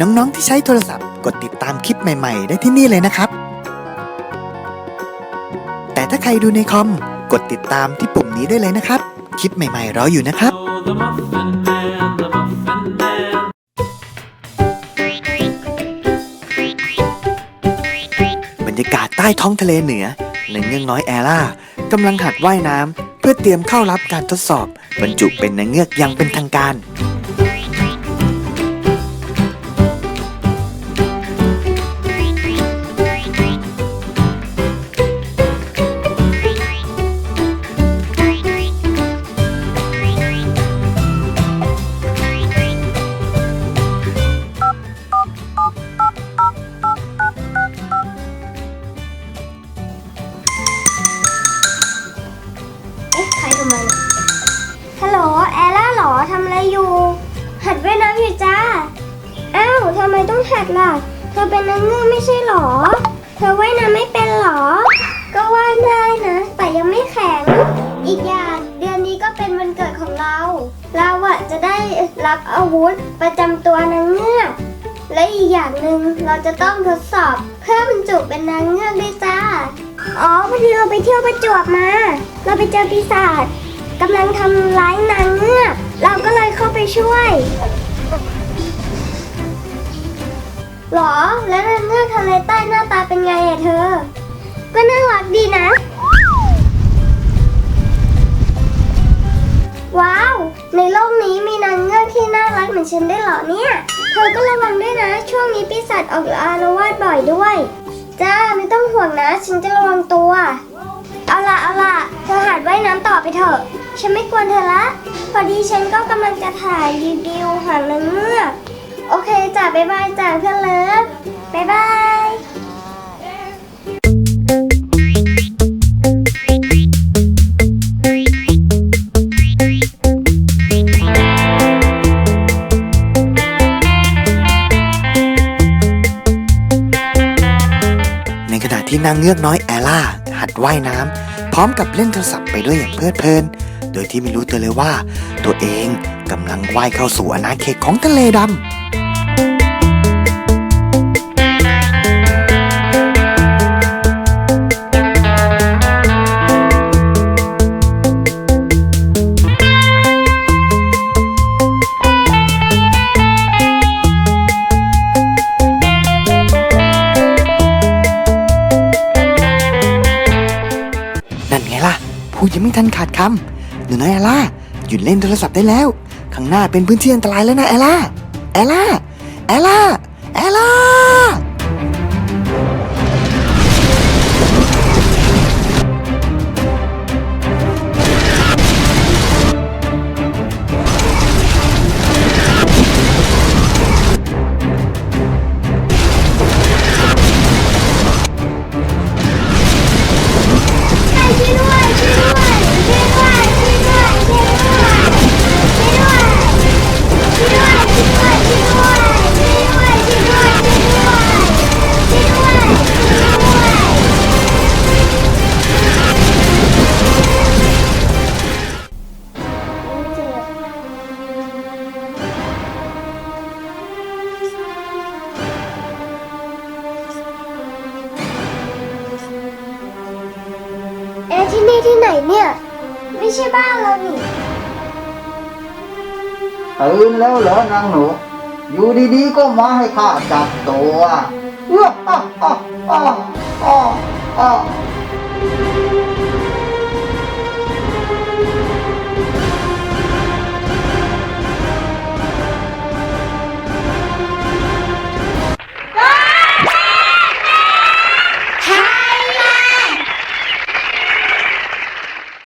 น้องๆที่ใช้โทรศัพท์กดติดตามคลิปใหม่ๆ ได้ที่นี่เลยนะครับ แต่ถ้าใครดูในคอมกดติดตามที่ปุ่มนี้ได้เลยนะครับ คลิปใหม่ๆรออยู่นะครับ The Muffin Man, the Muffin Man. บรรยากาศใต้ท้องทะเลเหนือในเงือกน้อยแอร่ากำลังหัดว่ายน้ำเพื่อเตรียมเข้ารับการทดสอบบรรจุเป็นนางเงือกอยังเป็นทางการ ต้องหัดล่ะ เธอเป็นนางเงือกไม่ใช่หรอ เธอว่ายน้ำไม่เป็นหรอ ก็ว่ายได้นะ แต่ยังไม่แข็ง อีกอย่างเดือนนี้ก็เป็นวันเกิดของเรา เราอะจะได้รับอาวุธประจำตัวนางเงือก และอีกอย่างหนึ่งเราจะต้องทดสอบ เพื่อบรรจุเป็นนางเงือกด้วยจ้า อ๋อพอดีเราไปเที่ยวประจวบมา เราไปเจอปีศาจกำลังทำร้ายนางเงือก เราก็เลยเข้าไปช่วย หรอ แล้วนางเงือกทะเลใต้หน้าตาเป็นไงอะเธอ ก็น่ารักดีนะ ว้าว ในโลกนี้มีนางเงือกที่น่ารักเหมือนฉันได้เหรอเนี่ย เธอก็ระวังด้วยนะ ช่วงนี้ปีศาจออกอารวาสบ่อยด้วย จ้าไม่ต้องห่วงนะ ฉันจะระวังตัว เอาละเอาละเธอหัดว่ายน้ำต่อไปเถอะ ฉันไม่กวนเธอละ พอดีฉันก็กำลังจะถ่ายรีวิวหางนางเงือก โอเคจ้าบ๊ายบายจ้าเพื่อนเลิฟบ๊ายบายในขณะที่นางเงือกน้อยแอล่าหัดว่ายน้ำพร้อมกับเล่นโทรศัพท์ไปด้วยอย่างเพลิดเพลิน โดยที่ไม่รู้ตัวเลยว่า ตัวเองกำลังว่ายเข้าสู่อาณาเขตของทะเลดำ พูดยังไม่ทันขาดคำหนูน้อยแอล่าหยุดเล่นโทรศัพท์ได้แล้ว ข้างหน้าเป็นพื้นที่อันตรายแล้วนะแอล่าแอล่าแอล่าแอล่า นี่ที่ไหนเนี่ย ไม่ใช่บ้านเรานี่ตื่นแล้วเหรอนางหนู อยู่ดีๆก็มาให้ข้าจับตัวอ้าอ้าอ้าอ้าอ้า